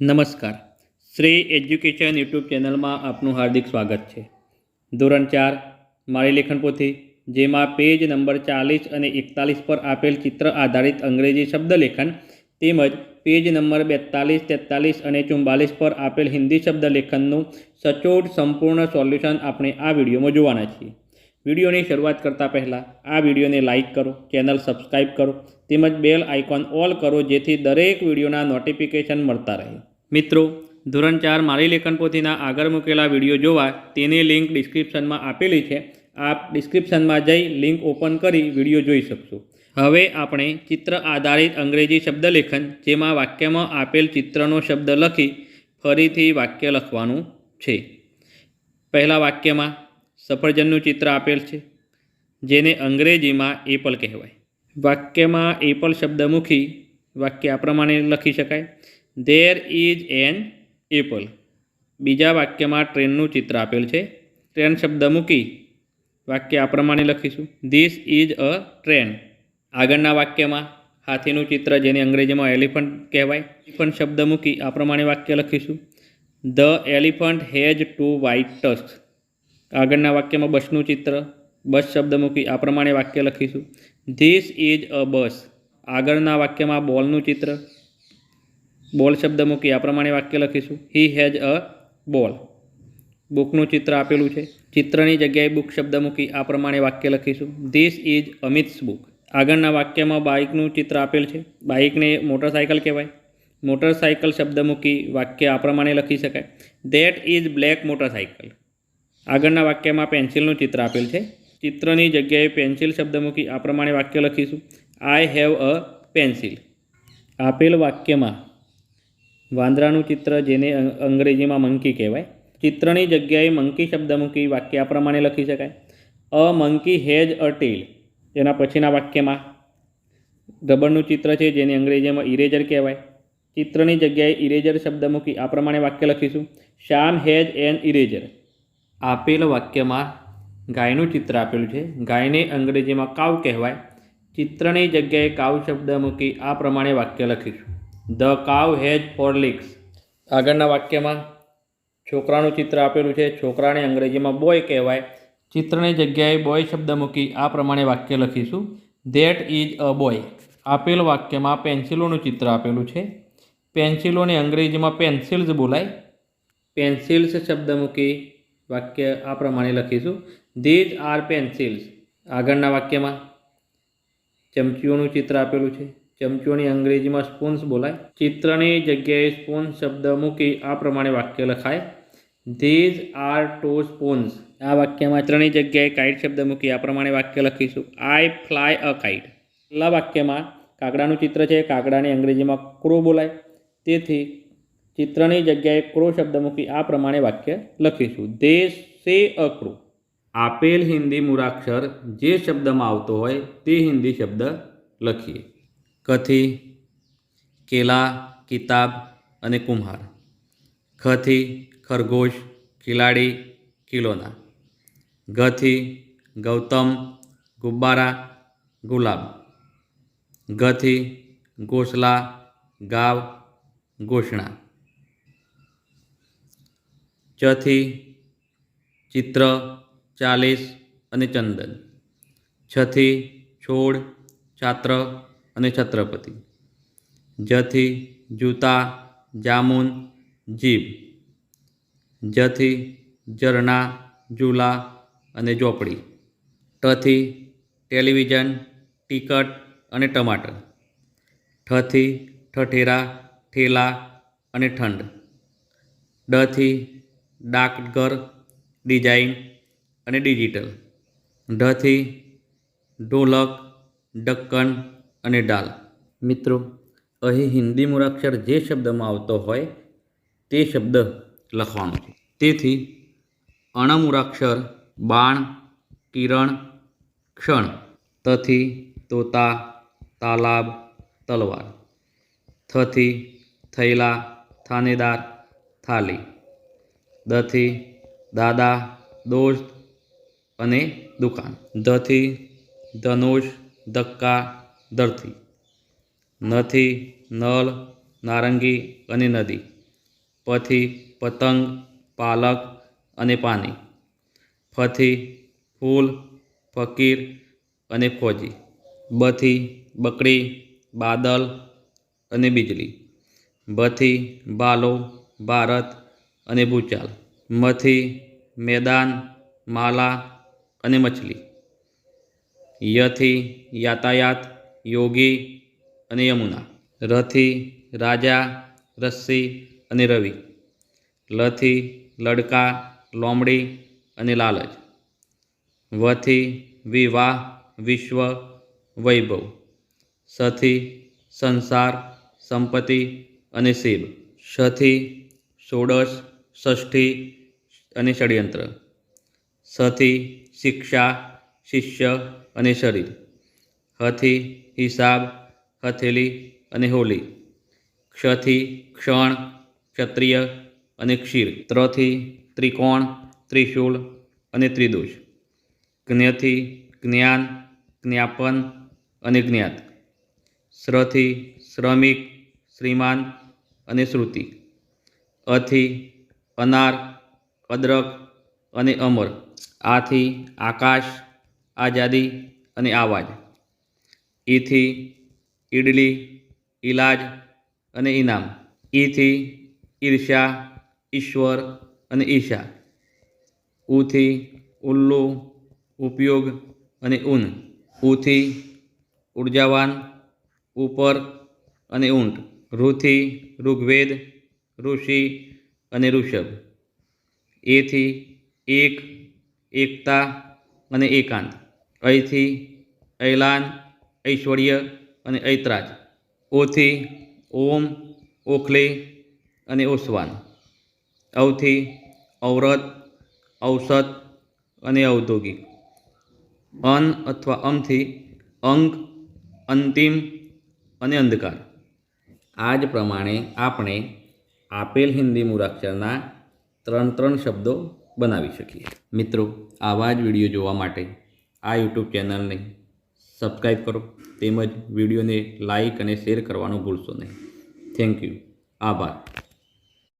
નમસ્કાર. Shri education YouTube ચેનલમાં આપનું હાર્દિક સ્વાગત છે. ધોરણ ચાર, મારી લેખન પોથી, જેમાં પેજ નંબર ચાલીસ અને એકતાલીસ પર આપેલ ચિત્ર આધારિત અંગ્રેજી શબ્દલેખન તેમજ પેજ નંબર બેતાલીસ, તેતાલીસ અને ચુમ્બાલીસ પર આપેલ હિન્દી શબ્દલેખનનું સચોટ સંપૂર્ણ સોલ્યુશન આપણે આ વિડીયોમાં જોવાના છીએ. વિડીયોની શરૂઆત કરતાં પહેલાં આ વિડીયોને લાઇક કરો, ચેનલ સબસ્ક્રાઇબ કરો તેમજ બેલ આઇકોન ઓલ કરો જેથી દરેક વિડીયોના નોટિફિકેશન મળતા રહે. મિત્રો, ધોરણ ચાર મારી લેખન પોથીના આગળ મૂકેલા વીડિયો જોવા તેની લિંક ડિસ્ક્રિપ્શનમાં આપેલી છે. આપ ડિસ્ક્રિપ્શનમાં જઈ લિંક ઓપન કરી વીડિયો જોઈ શકશો. હવે આપણે ચિત્ર આધારિત અંગ્રેજી શબ્દલેખન, જેમાં વાક્યમાં આપેલ ચિત્રનો શબ્દ લખી ફરીથી વાક્ય લખવાનું છે. પહેલાં વાક્યમાં સફરજનનું ચિત્ર આપેલ છે, જેને અંગ્રેજીમાં એપલ કહેવાય. વાક્યમાં એપલ શબ્દ મૂકી વાક્ય આ પ્રમાણે લખી શકાય. ધેર ઇઝ એન એપલ બીજા વાક્યમાં ટ્રેનનું ચિત્ર આપેલ છે. ટ્રેન શબ્દ મૂકી વાક્ય આ પ્રમાણે લખીશું. ધીસ ઇઝ અ ટ્રેન આગળના વાક્યમાં હાથીનું ચિત્ર જેને અંગ્રેજીમાં એલિફન્ટ કહેવાય એલિફન્ટ શબ્દ મૂકી આ પ્રમાણે વાક્ય લખીશું. The elephant has two white tusk આગળના વાક્યમાં બસનું ચિત્ર, બસ શબ્દ મૂકી આ પ્રમાણે વાક્ય લખીશું. ધીસ ઇઝ અ બસ આગળના વાક્યમાં બોલનું ચિત્ર બોલ શબ્દ મૂકી આ પ્રમાણે વાક્ય લખીશું. હી હેઝ અ બોલ બુકનું ચિત્ર આપેલું છે. ચિત્રની જગ્યાએ બુક શબ્દ મૂકી આ પ્રમાણે વાક્ય લખીશું. ધીસ ઇઝ અમિત્સ બુક આગળના વાક્યમાં બાઇકનું ચિત્ર આપેલ છે. બાઇકને મોટરસાયકલ કહેવાય. મોટરસાયકલ શબ્દ મૂકી વાક્ય આ પ્રમાણે લખી શકાય. ધેટ ઇઝ બ્લેક મોટરસાયકલ આગળના વાક્યમાં પેન્સિલનું ચિત્ર આપેલ છે. ચિત્રની જગ્યાએ પેન્સિલ શબ્દ મૂકી આ પ્રમાણે વાક્ય લખીશું. આઈ હેવ અ પેન્સિલ આપેલ વાક્યમાં વાંદરાનું ચિત્ર જેને અંગ્રેજીમાં મંકી કહેવાય. ચિત્રની જગ્યાએ મંકી શબ્દ મૂકી વાક્ય આ પ્રમાણે લખી શકાય. A monkey has a tail. એના પછીના વાક્યમાં, રબરનું ચિત્ર છે જેને અંગ્રેજીમાં ઇરેઝર કહેવાય. ચિત્રની જગ્યાએ ઇરેઝર શબ્દ મૂકી આ પ્રમાણે વાક્ય લખીશું. શ્યામ હેઝ એન ઇરેઝર આપેલ વાક્યમાં ગાયનું ચિત્ર આપેલું છે. ગાયને અંગ્રેજીમાં કાવ કહેવાય. ચિત્રની જગ્યાએ કાવ શબ્દ મૂકી આ પ્રમાણે વાક્ય લખીશું. The cow has four leaks. આગળના વાક્યમાં છોકરાનું ચિત્ર આપેલું છે. છોકરાને અંગ્રેજીમાં બોય કહેવાય. ચિત્રની જગ્યાએ બોય શબ્દ મૂકી આ પ્રમાણે વાક્ય લખીશું. That is a boy. આપેલ વાક્યમાં પેન્સિલોનું ચિત્ર આપેલું છે. પેન્સિલોને અંગ્રેજીમાં પેન્સિલ્સ બોલાય. પેન્સિલ્સ શબ્દ મૂકી વાક્ય આ પ્રમાણે લખીશું. These are pencils. આગળના વાક્યમાં ચમચીઓનું ચિત્ર આપેલું છે. ચમચીઓની અંગ્રેજીમાં સ્પૂન્સ બોલાય. ચિત્રની જગ્યાએ સ્પૂન શબ્દ મૂકી આ પ્રમાણે વાક્ય લખાય. ધીઝ આર ટુ સ્પૂન્સ આ વાક્યમાં ત્રણેય જગ્યાએ કાઇટ શબ્દ મૂકી આ પ્રમાણે વાક્ય લખીશું. આઈ ફ્લાય અ કાઇટ છેલ્લા વાક્યમાં કાગડાનું ચિત્ર છે. કાગડાની અંગ્રેજીમાં ક્રો બોલાય. તેથી ચિત્રની જગ્યાએ ક્રો શબ્દ મૂકી આ પ્રમાણે વાક્ય લખીશું. દે સે અ ક્રો આપેલ હિન્દી મૂળાક્ષર જે શબ્દમાં આવતો હોય તે હિન્દી શબ્દ લખીએ. કથી, કેલા, કિતાબ અને કુમ્હાર. ખથી, ખરગોશ, ખિલાડી, કિલોના. ગથી, ગૌતમ, ગુબ્બારા, ગુલાબ. ગથી, ગોસલા, ગાવ ઘોષણા ચથી, ચિત્ર, ચાલીસ અને ચંદન. છથી, છોડ છાત્ર અને છત્રપતિ. જથી જૂતા, જામુન, જીભ. જથી ઝરણા, ઝૂલા અને ઝોપડી. ટથી ટેલિવિઝન, ટિકટ અને ટમાટર. ઠથી ઠઠેરા, ઠેલા અને ઠંડ. ડથી ડાકઘર, ડિઝાઇન અને ડિજિટલ. ઢથી ઢોલક ડક્કન અને ડાલ. મિત્રો, અહીં હિન્દી મૂળાક્ષર જે શબ્દમાં આવતો હોય તે શબ્દ લખવાનો છે. તેથી અણમૂળાક્ષર બાણ, કિરણ, ક્ષણ તથી તોતા, તાલાબ, તલવાર, થથી થૈલા થાનેદાર, થાલી, દથી, દાદા, દોસ્ત અને દુકાન ધથી ધનુષ, ધક્કા ધરતી નથી, નળ, નારંગી અને નદી. પથી પતંગ, પાલક અને પાની. ફથી, ફૂલ, ફકીર અને ફોજી. બથી બકડી બાદલ અને બિજલી. ભથી ભાલો ભારત અને ભૂચાલ. મથી, મેદાન, માલા અને મછલી. યથી, યાતાયાત યોગી અને યમુના, રથી, રાજા, રસ્સી અને રવિ, લથી, લડકા, લોમડી અને લાલચ, વથી, વિવાહ, વિશ્વ, વૈભવ, સથી, સંસાર, સંપત્તિ અને શિવ, સથી, ષોડશ, ષષ્ઠી અને ષડયંત્ર, સથી, શિક્ષા, શિષ્ય અને શરીર. હથી, હિસાબ, હથેલી અને હોલી. ક્ષથી, ક્ષણ, ક્ષત્રિય અને ક્ષીર. ત્રથી, ત્રિકોણ, ત્રિશૂળ અને ત્રિદોષ. જ્ઞથી, જ્ઞાન, જ્ઞાપન અને જ્ઞાત. શ્રથી શ્રમિક, શ્રીમાન અને શ્રુતિ. અથી, અનાર, અદરક અને અમર. આથી, આકાશ, આઝાદી અને આવાજ. ઈથી, ઈડલી, ઈલાજ અને ઇનામ ઈથી ઈર્ષા ઈશ્વર અને ઈશા. ઉથી, ઉલ્લુ, ઉપયોગ અને ઊન. ઉથી, ઉર્જાવાન, ઉપર અને ઊંટ. ઋથી ઋગ્વેદ, ઋષિ અને ઋષભ. એથી, એક, એકતા અને એકાંત. અહીંથી ઐલાન ઐશ્વર્ય અને ઐતરાજ. ઓથી ઓમ, ઓખલી અને ઓસવાન. અવથી અવરત ઔષધ અને ઔદ્યોગિક અન અથવા અમથી અંગ, અંતિમ અને અંધકાર. આ જ પ્રમાણે આપણે આપેલ હિન્દી મૂળાક્ષરના ત્રણ ત્રણ શબ્દો બનાવી શકીએ. મિત્રો, આવા જ વીડિયો જોવા માટે આ યુટ્યુબ ચેનલને સબસ્ક્રાઈબ કરો. તેમજ વિડીયોને લાઈક અને શેર કરવાનું ભૂલશો નહીં. Thank you. આભાર.